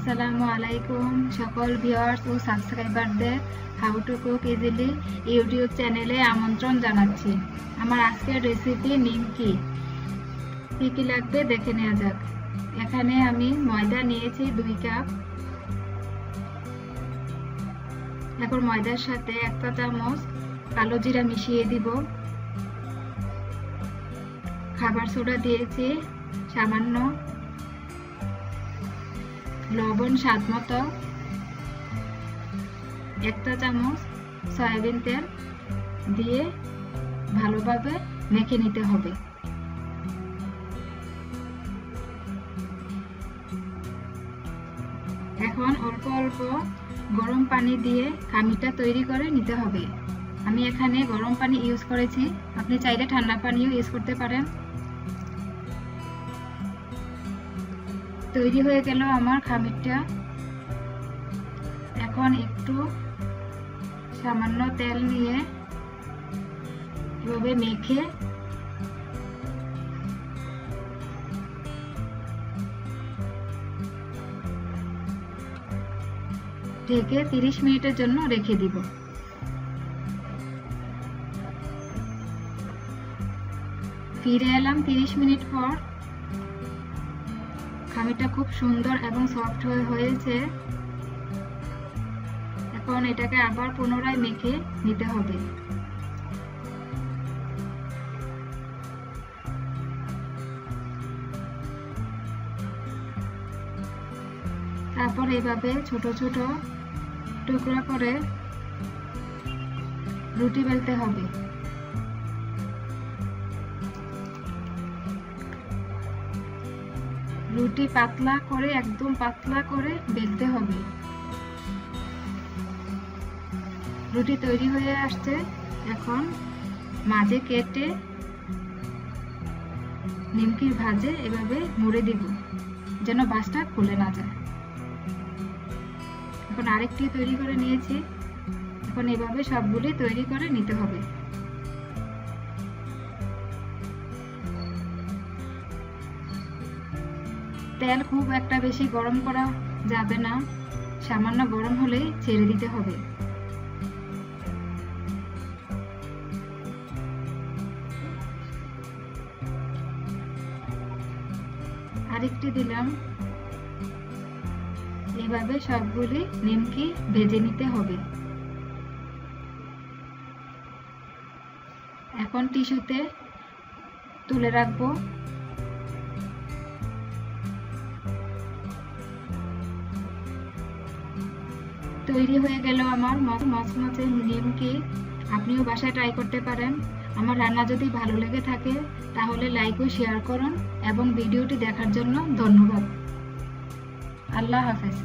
আসসালামু আলাইকুম সকল ভিউয়ার্স ও সাবস্ক্রাইবারদের how to cook easily YouTube চ্যানেলে আমন্ত্রণ জানাচ্ছি। আমার আজকের রেসিপি নিমকি কী? কী লাগবে দেখে নেওয়া যাক। এখানে আমি ময়দা নিয়েছি দুই কাপ। এখন ময়দার সাথে একটা চামচ কালো জিরা মিশিয়ে দিব। খাবার সোডা দিয়েছি সামান্য লবণ, স্বাদ মতো। একটা চামচ সয়াবিন তেল দিয়ে ভালোভাবে মেখে নিতে হবে। এখন অল্প অল্প গরম পানি দিয়ে খামিরটা তৈরি করে নিতে হবে। আমি এখানে গরম পানি ইউজ করেছি। আপনি চাইলে ঠান্ডা পানিও ইউজ করতে পারেন। তৈরি হয়ে গেল আমার খামিরটা। এখন একটু সামান্য তেল নিয়ে এভাবে মেখে ঢেকে তিরিশ মিনিটের জন্য রেখে দিব। ফিরে এলাম তিরিশ মিনিট পর। খামিরটা খুব সুন্দর এবং সফট হয়ে হয়েছে। এখন এটাকে আবার পুনরায় মেখে নিতে হবে। তারপর এভাবে ছোট ছোট টুকরা করে রুটি বেলতে হবে। রুটি পাতলা করে, একদম পাতলা করে বেলতে হবে। রুটি তৈরি হয়ে আসছে। এখন মাঝে কেটে নিমকির ভাজে এভাবে মুড়ে দিব, যেন বাসটা খুলে না যায়। এখন আরেকটি তৈরি করে নিয়েছি। এখন এভাবে সবগুলি তৈরি করে নিতে হবে। তেল খুব একটা বেশি গরম করা যাবে না। সামান্য গরম হলেই ছেড়ে দিতে হবে। আরেকটি দিলাম। এভাবে সবগুলি নিমকি ভেজে নিতে হবে। এখন টিস্যুতে তুলে রাখব। তৈরি হয়ে গেল আমার মাছমাছের মিডিয়াম কেক আপনিও বাসায় ট্রাই করতে পারেন। আমার রান্না যদি ভালো লেগে থাকে, তাহলে লাইক ও শেয়ার করুন এবং ভিডিওটি দেখার জন্য ধন্যবাদ। আল্লাহ হাফেজ।